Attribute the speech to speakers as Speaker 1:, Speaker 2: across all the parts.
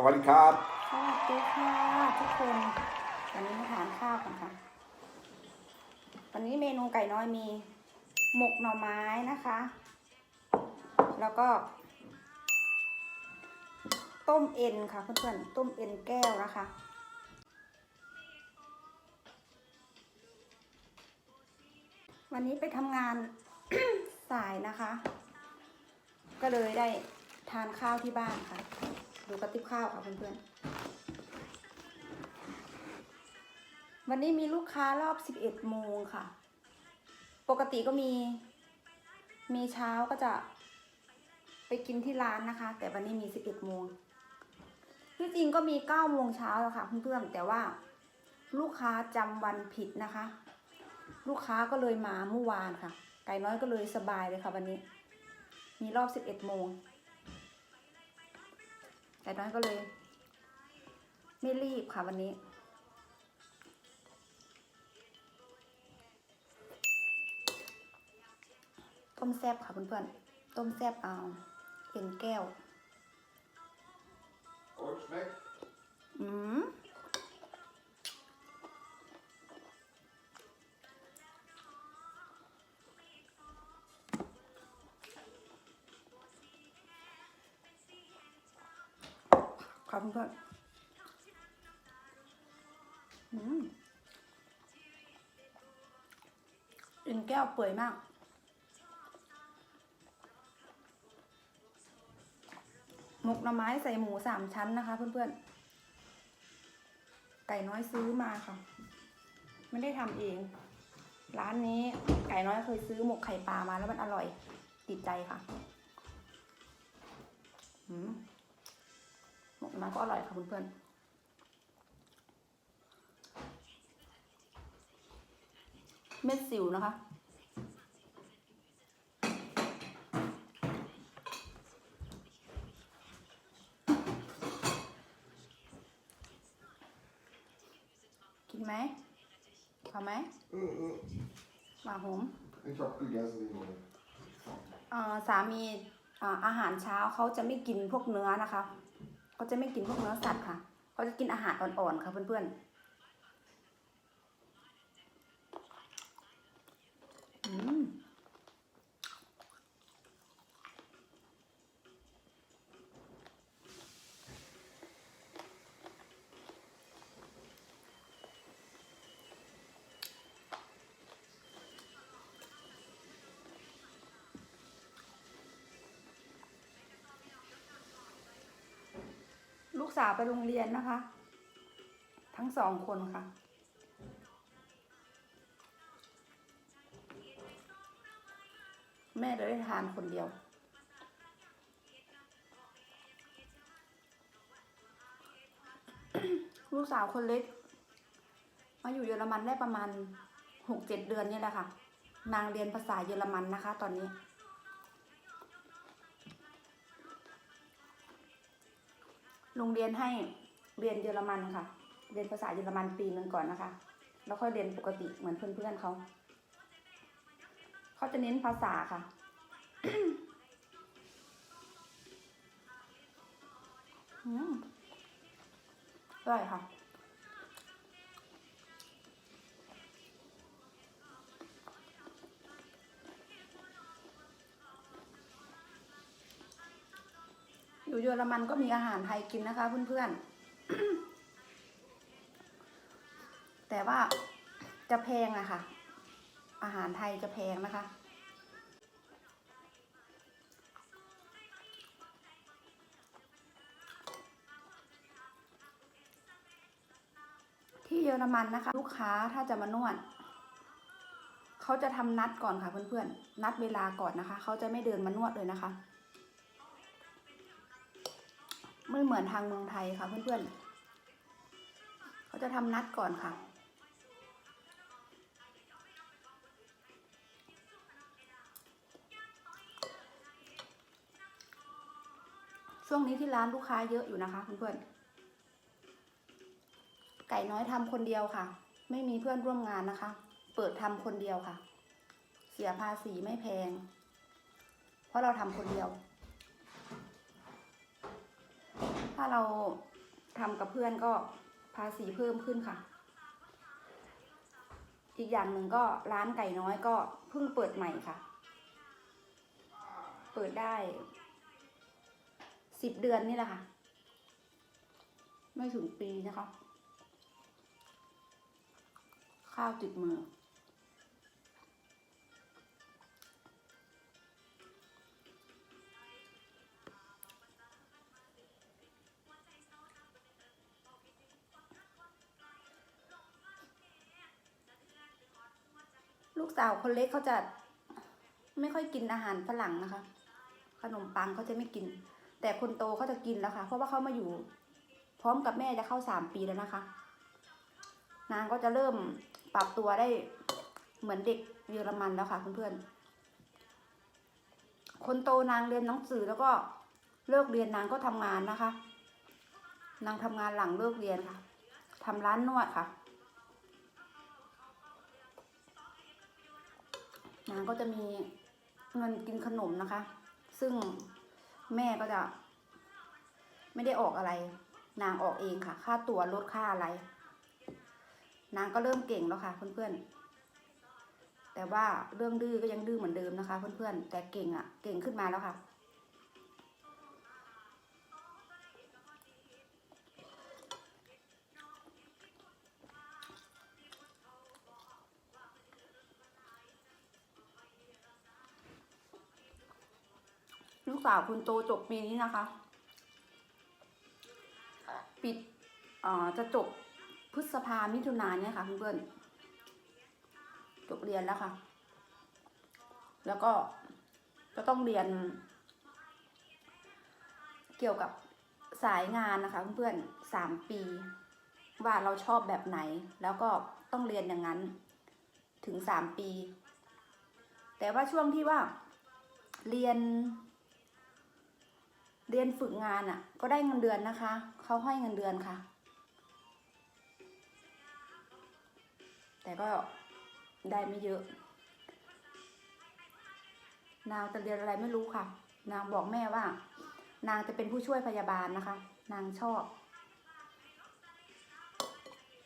Speaker 1: สวัสดีครับ
Speaker 2: สวัสดีค่ะทุกคนวันนี้มาทานข้าวกันค่ะ วันนี้เมนูไก่น้อยมี หมกหน่อไม้นะคะ แล้วก็ ต้มเอ็นค่ะเพื่อนๆ ต้มเอ็นแก้วนะคะวันนี้ไปทำงานสายนะคะ ก็เลยได้ทานข้าวที่บ้านค่ะ ดูกระติบข้าวค่ะเพื่อนๆ วันนี้มีลูกค้ารอบ 11 โมงค่ะ ปกติก็มี มีเช้าก็จะไปกินที่ร้านนะคะ แต่วันนี้มี 11 โมง ที่จริงก็มี 9 โมงเช้าแล้วค่ะเพื่อนๆ แต่ว่าลูกค้าจำวันผิดนะคะ ลูกค้าก็เลยมาเมื่อวานค่ะ ไก่น้อยก็เลยสบายเลยค่ะวันนี้ มีรอบ 11 โมง ไก่น้อยก็เลย ไม่รีบค่ะวันนี้ ต้มแซบค่ะเพื่อนๆ ต้มแซบเอาเอ็นแก้ว
Speaker 1: Und schmeckt?
Speaker 2: อืม ขอบคุณเพื่อนอืมอินแก้วเปื่อยมาก หมกหน่อไม้ใส่หมูสามชั้นนะคะ เพื่อนๆ ไก่น้อยซื้อมาค่ะ ไม่ได้ทำเอง ร้านนี้ไก่น้อยเคยซื้อหมกไข่ปลามาแล้วมันอร่อย ติดใจค่ะ อืม หมกหน่อไม้ก็อร่อยค่ะเพื่อนๆเม็ดสิวนะคะ กินไหมเอาไหม
Speaker 1: Mhm.
Speaker 2: หมาหม
Speaker 1: Ich hab gegessen, die Hunde.
Speaker 2: เอ่อสามีอ่าอาหารเช้าเขาจะไม่กินพวกเนื้อนะคะ เขาจะไม่กินพวกเนื้อสัตว์ค่ะ เขาจะกินอาหารอ่อนๆค่ะเพื่อนๆ อืม สาวไปโรงเรียนนะคะ ทั้งสองคนค่ะ แม่ได้ทานคนเดียว ลูกสาวคนเล็ก มาอยู่เยอรมันได้ประมาณหกเจ็ดเดือนนี่แหละค่ะ นางเรียนภาษาเยอรมันนะคะ ตอนนี้ โรงเรียนให้เรียนเยอรมันค่ะ เรียนภาษาเยอรมันปีหนึ่งก่อนนะคะ แล้วค่อยเรียนปกติเหมือนเพื่อนๆเขา เขาจะเน้นภาษาค่ะ อร่อยค่ะ อยู่เยอรมันก็มีอาหารไทยกินนะคะเพื่อนๆ แต่ว่าจะแพงอะค่ะ อาหารไทยจะแพงนะคะที่เยอรมันนะคะ ลูกค้าถ้าจะมานวดเขาจะทำนัดก่อนค่ะเพื่อนๆ นัดเวลาก่อนนะคะ เขาจะไม่เดินมานวดเลยนะคะ ไม่เหมือนทางเมืองไทยค่ะเพื่อนๆ เขาจะทำนัดก่อนค่ะ ช่วงนี้ที่ร้านลูกค้าเยอะอยู่นะคะเพื่อนๆ ไก่น้อยทำคนเดียวค่ะ ไม่มีเพื่อนร่วมงานนะคะ เปิดทำคนเดียวค่ะ เสียภาษีไม่แพง เพราะเราทำคนเดียว ถ้าเราทำกับเพื่อนก็ภาษีเพิ่มขึ้นค่ะ อีกอย่างหนึ่งก็ร้านไก่น้อยก็เพิ่งเปิดใหม่ค่ะ เปิดได้สิบเดือนนี่แหละค่ะ ไม่ถึงปีนะคะ ข้าวติดมือ สาวคนเล็กเขาจะไม่ค่อยกินอาหารฝรั่งนะคะ ขนมปังเขาจะไม่กิน แต่คนโตเขาจะกินแล้วค่ะ เพราะว่าเขามาอยู่ พร้อมกับแม่จะเข้าสามปีแล้วนะคะ นางก็จะเริ่มปรับตัวได้เหมือนเด็กเยอรมันแล้วค่ะเพื่อนๆ คนโตนางเรียนหนังสือแล้วก็เลิกเรียนนางก็ทำงานนะคะ นางทำงานหลังเลิกเรียนค่ะทำร้านนวดค่ะ นางก็จะมีเงินกินขนมนะคะ ซึ่งแม่ก็จะ ไม่ได้ออกอะไร นางออกเองค่ะ ค่าตัวลดค่าอะไร นางก็เริ่มเก่งแล้วค่ะ เพื่อนๆ แต่ว่าเรื่องดื้อก็ยังดื้อเหมือนเดิมนะคะ เพื่อนๆ แต่เก่งอะ่ะ เก่งขึ้นมาแล้วค่ะ ลูกสาวคุณโตจบปีนี้นะคะ ปิดจะจบพฤษภามิถุนายนเนี่ยค่ะเพื่อนๆจบเรียนแล้วค่ะ แล้วก็ก็ต้องเรียน เกี่ยวกับสายงานนะคะเพื่อนๆสามปี ว่าเราชอบแบบไหน แล้วก็ต้องเรียนอย่างนั้นถึงสามปี แต่ว่าช่วงที่ว่าเรียน เรียนฝึกงานอะ่ะ ก็ได้เงินเดือนนะคะ เขาให้เงินเดือนค่ะ แต่ก็ได้ไม่เยอะ นางจะเรียนอะไรไม่รู้ค่ะ นางบอกแม่ว่า นางจะเป็นผู้ช่วยพยาบาลนะคะ นางชอบ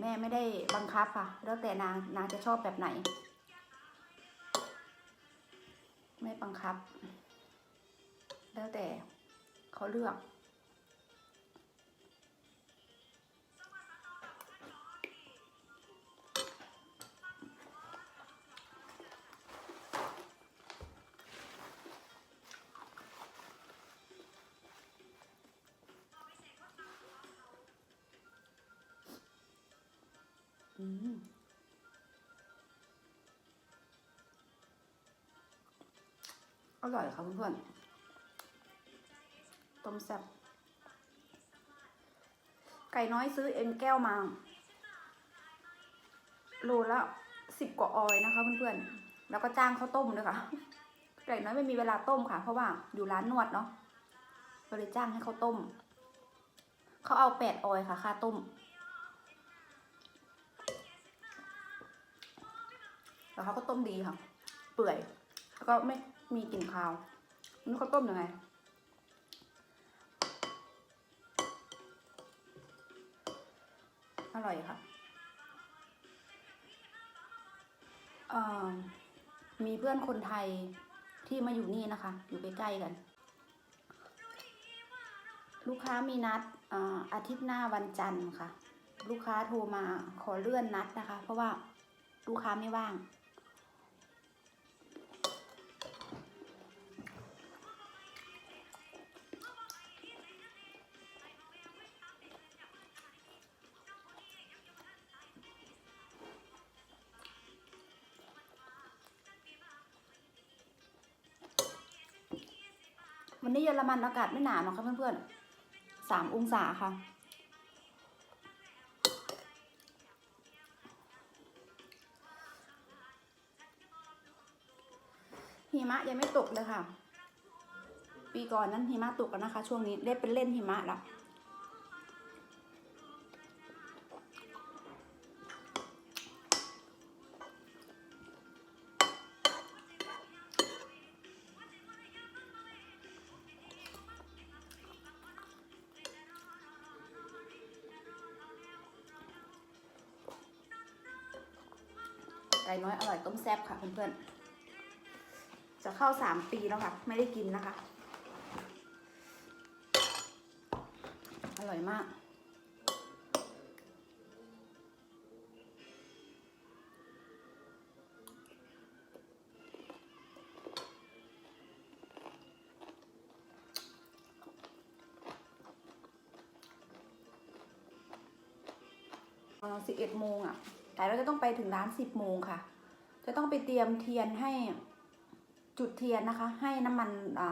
Speaker 2: แม่ไม่ได้บังคับค่ะ แล้วแต่นางนางจะชอบแบบไหน ไม่บังคับ แล้วแต่ เขาเลือก อืมอร่อยค่ะเพื่อนๆ ต้มแซ่บไก่น้อยซื้อเอ็นแก้วมา โลละสิบกว่าออยนะคะเพื่อนๆ แล้วก็จ้างเขาต้มด้วยค่ะ ไก่น้อยไม่มีเวลาต้มค่ะ เพราะว่าอยู่ร้านนวดเนาะก็เลยจ้างให้เขาต้ม เขาเอาแปดออยค่ะค่าต้ม แล้วเขาก็ต้มดีค่ะ เปื่อย แล้วก็ไม่มีกลิ่นคาว นี่เขาต้มยังไง อร่อยค่ะมีเพื่อนคนไทยที่มาอยู่นี่นะคะ อยู่ใกล้ๆกัน ลูกค้ามีนัดออาทิตย์หน้าวันจันทร์ค่ะ ลูกค้าโทรมาขอเลื่อนนัดนะคะ เพราะว่าลูกค้าไม่ว่าง วันนี้เยอรมันอากาศไม่หนาวหรอกค่ะเพื่อนๆสามองศาค่ะ หิมะยังไม่ตกเลยค่ะ ปีก่อนนั้นหิมะตกกันนะคะ ช่วงนี้ได้เป็นเล่นหิมะแล้ว ไก่น้อยอร่อยต้มแซ่บค่ะเพื่อนๆ จะเข้าสามปีแล้วค่ะ ไม่ได้กินนะคะ อร่อยมาก สิบเอ็ดโมงอะ แต่เราจะต้องไปถึงร้านสิบโมงค่ะ จะต้องไปเตรียมเทียนให้จุดเทียนนะคะ ให้น้ำมันอ,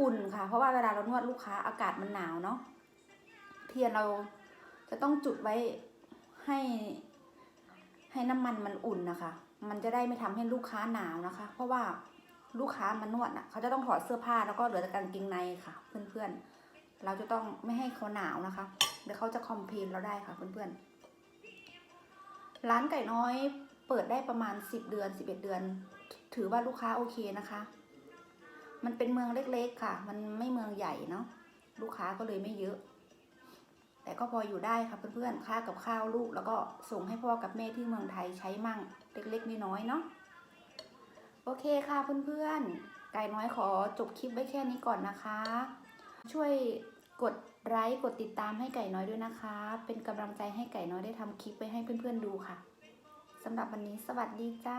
Speaker 2: อุ่นค่ะ เพราะว่าเวลาเรานวดลูกค้าอากาศมันหนาวเนาะเทียนเราจะต้องจุดไว้ให้ให้น้ำมันมันอุ่นนะคะ มันจะได้ไม่ทำให้ลูกค้าหนาวนะคะ เพราะว่าลูกค้ามานวดอะ เขาจะต้องถอดเสื้อผ้าแล้วก็เหลือแต่กางเกงในค่ะ เพื่อนๆ เราจะต้องไม่ให้เขาหนาวนะคะ เดี๋ยวเขาจะคอมเพลนเราได้ค่ะเพื่อนๆ ร้านไก่น้อยเปิดได้ประมาณ 10 เดือน 11 เดือน ถือว่าลูกค้าโอเคนะคะ มันเป็นเมืองเล็กๆค่ะ มันไม่เมืองใหญ่เนาะลูกค้าก็เลยไม่เยอะ แต่ก็พออยู่ได้ค่ะเพื่อนๆค่ากับข้าวลูก แล้วก็ส่งให้พ่อกับแม่ที่เมืองไทยใช้มั่งเล็กๆน้อยๆเนาะโอเคค่ะเพื่อนๆไก่น้อยขอจบคลิปไว้แค่นี้ก่อนนะคะ ช่วย กดไลค์กดติดตามให้ไก่น้อยด้วยนะคะ เป็นกำลังใจให้ไก่น้อยได้ทำคลิปไปให้เพื่อนๆดูค่ะสำหรับวันนี้สวัสดีจ้า